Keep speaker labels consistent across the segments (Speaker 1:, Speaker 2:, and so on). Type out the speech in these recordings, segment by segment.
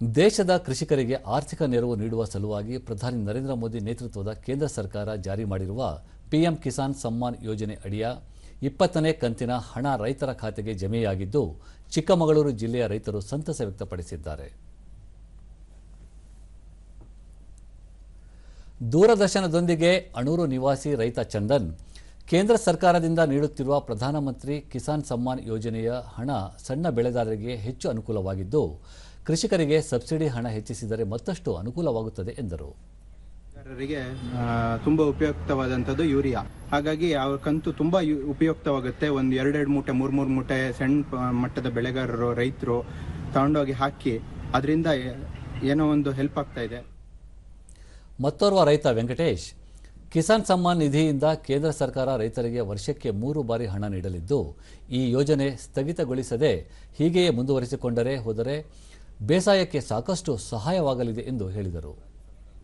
Speaker 1: ದೇಶದ ಕೃಷಿಕರಿಗೆ ಆರ್ಥಿಕ ನೆರವು ನೀಡುವ ಸಲುವಾಗಿ ಪ್ರಧಾನಿ ನರೇಂದ್ರ ಮೋದಿ ನೇತೃತ್ವದ ಕೇಂದ್ರ ಸರ್ಕಾರ ಜಾರಿ ಮಾಡಿರುವ ಪಿಎಂ ಕಿಸಾನ್ ಸಮ್ಮಾನ್ ಯೋಜನೆ ಅಡಿಯ ಇಪ್ಪತ್ತನೇ ಕಂತಿನ ಹಣ ರೈತರ ಖಾತೆಗೆ ಜಮೆಯಾಗಿದ್ದು, ಚಿಕ್ಕಮಗಳೂರು ಜಿಲ್ಲೆಯ ರೈತರು ಸಂತಸ ವ್ಯಕ್ತಪಡಿಸಿದ್ದಾರೆ. ದೂರದರ್ಶನದೊಂದಿಗೆ ಅಣೂರು ನಿವಾಸಿ ರೈತ ಚಂದನ್, ಕೇಂದ್ರ ಸರ್ಕಾರದಿಂದ ನೀಡುತ್ತಿರುವ ಪ್ರಧಾನಮಂತ್ರಿ ಕಿಸಾನ್ ಸಮ್ಮಾನ್ ಯೋಜನೆಯ ಹಣ ಸಣ್ಣ ಬೆಳೆಗಾರರಿಗೆ ಹೆಚ್ಚು ಅನುಕೂಲವಾಗಿದ್ದು ಕೃಷಿಕರಿಗೆ ಸಬ್ಸಿಡಿ ಹಣ ಹೆಚ್ಚಿಸಿದರೆ ಮತ್ತಷ್ಟು ಅನುಕೂಲವಾಗುತ್ತದೆ ಎಂದರು.
Speaker 2: ತುಂಬ ಉಪಯುಕ್ತವಾದಂಥದ್ದು ಯೂರಿಯಾ. ಹಾಗಾಗಿ ಅವ್ರ ಕಂತು ತುಂಬ ಉಪಯುಕ್ತವಾಗುತ್ತೆ. ಒಂದು ಎರಡೆರಡು ಮೂಟೆ ಮೂರು ಮೂರು ಮೂಟೆ ಸಣ್ಣ ಮಟ್ಟದ ಬೆಳೆಗಾರರು ರೈತರು ತಗೊಂಡೋಗಿ ಹಾಕಿ ಅದರಿಂದ ಏನೋ ಒಂದು ಹೆಲ್ಪ್ ಆಗ್ತಾ ಇದೆ.
Speaker 1: ಮತ್ತೋರ್ವ ರೈತ ವೆಂಕಟೇಶ್ ಕಿಸಾನ್ ಸಮ್ಮಾನ್ ನಿಧಿಯಿಂದ ಕೇಂದ್ರ ಸರ್ಕಾರ ರೈತರಿಗೆ ವರ್ಷಕ್ಕೆ ಮೂರು ಬಾರಿ ಹಣ ನೀಡಲಿದ್ದು ಈ ಯೋಜನೆ ಸ್ಥಗಿತಗೊಳಿಸದೆ ಹೀಗೆಯೇ ಮುಂದುವರಿಸಿಕೊಂಡರೆ ಹೋದರೆ ಬೇಸಾಯಕ್ಕೆ ಸಾಕಷ್ಟು ಸಹಾಯವಾಗಲಿದೆ ಎಂದು ಹೇಳಿದರು.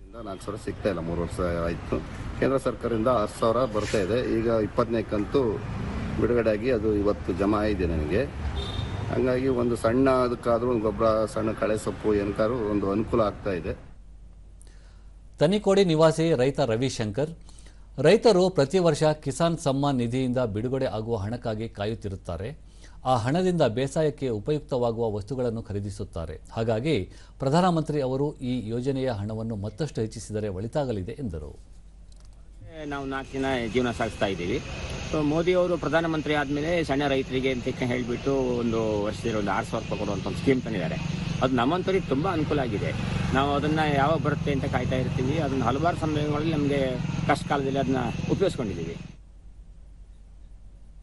Speaker 3: ಇಂದ ನಾಲ್ಕು ಸಾವಿರ ಸಿಗ್ತಾ ಇಲ್ಲ ಮೂರು ವರ್ಷ ಆಯಿತು. ಕೇಂದ್ರ ಸರ್ಕಾರದಿಂದ ಹತ್ತು ಸಾವಿರ ಬರ್ತಾ ಇದೆ. ಈಗ ಇಪ್ಪತ್ತನೇ ಕಂತು ಬಿಡುಗಡೆ ಆಗಿ ಅದು ಇವತ್ತು ಜಮಾ ಆಗಿದೆ ನನಗೆ. ಹಂಗಾಗಿ ಒಂದು ಸಣ್ಣ ಅದಕ್ಕಾದರೂ ಒಂದು ಗೊಬ್ಬರ ಸಣ್ಣ ಕಳೆ ಸೊಪ್ಪು ಏನಕ್ಕಾದ್ರೂ ಒಂದು ಅನುಕೂಲ ಆಗ್ತಾ ಇದೆ.
Speaker 1: ತನಿಕೋಡಿ ನಿವಾಸಿ ರೈತ ರವಿಶಂಕರ್ ರೈತರು ಪ್ರತಿ ವರ್ಷ ಕಿಸಾನ್ ಸಮ್ಮಾನ್ ನಿಧಿಯಿಂದ ಬಿಡುಗಡೆ ಆಗುವ ಹಣಕ್ಕಾಗಿ ಕಾಯುತ್ತಿರುತ್ತಾರೆ. ಆ ಹಣದಿಂದ ಬೇಸಾಯಕ್ಕೆ ಉಪಯುಕ್ತವಾಗುವ ವಸ್ತುಗಳನ್ನು ಖರೀದಿಸುತ್ತಾರೆ. ಹಾಗಾಗಿ ಪ್ರಧಾನಮಂತ್ರಿ ಅವರು ಈ ಯೋಜನೆಯ ಹಣವನ್ನು ಮತ್ತಷ್ಟು ಹೆಚ್ಚಿಸಿದರೆ ಒಳಿತಾಗಲಿದೆ ಎಂದರು.
Speaker 4: ನಾವು ನಾಲ್ಕು ದಿನ ಜೀವನ ಸಾಗಿಸ್ತಾ ಇದ್ದೀವಿ. ಸೊ, ಮೋದಿ ಅವರು ಪ್ರಧಾನಮಂತ್ರಿ ಆದಮೇಲೆ ಸಣ್ಣ ರೈತರಿಗೆ ಅಂತ ಹೇಳಿಬಿಟ್ಟು ಒಂದು ವರ್ಷದಲ್ಲಿ ಒಂದು ಆರು ಸಾವಿರ ರೂಪಾಯಿ ಕೊಡುವಂಥ ಒಂದು ಸ್ಕೀಮ್ ತಂದಿದ್ದಾರೆ. ಅದು ನಮ್ಮಂಥವ್ರಿಗೆ ತುಂಬ ಅನುಕೂಲ ಆಗಿದೆ. ನಾವು ಅದನ್ನು ಯಾವಾಗ ಬರುತ್ತೆ ಅಂತ ಕಾಯ್ತಾ ಇರ್ತೀವಿ. ಅದನ್ನು ಹಲವಾರು ಸಂದರ್ಭಗಳಲ್ಲಿ ನಮಗೆ ಕಷ್ಟ ಕಾಲದಲ್ಲಿ ಅದನ್ನ ಉಪಯೋಗಿಸ್ಕೊಂಡಿದ್ದೀವಿ.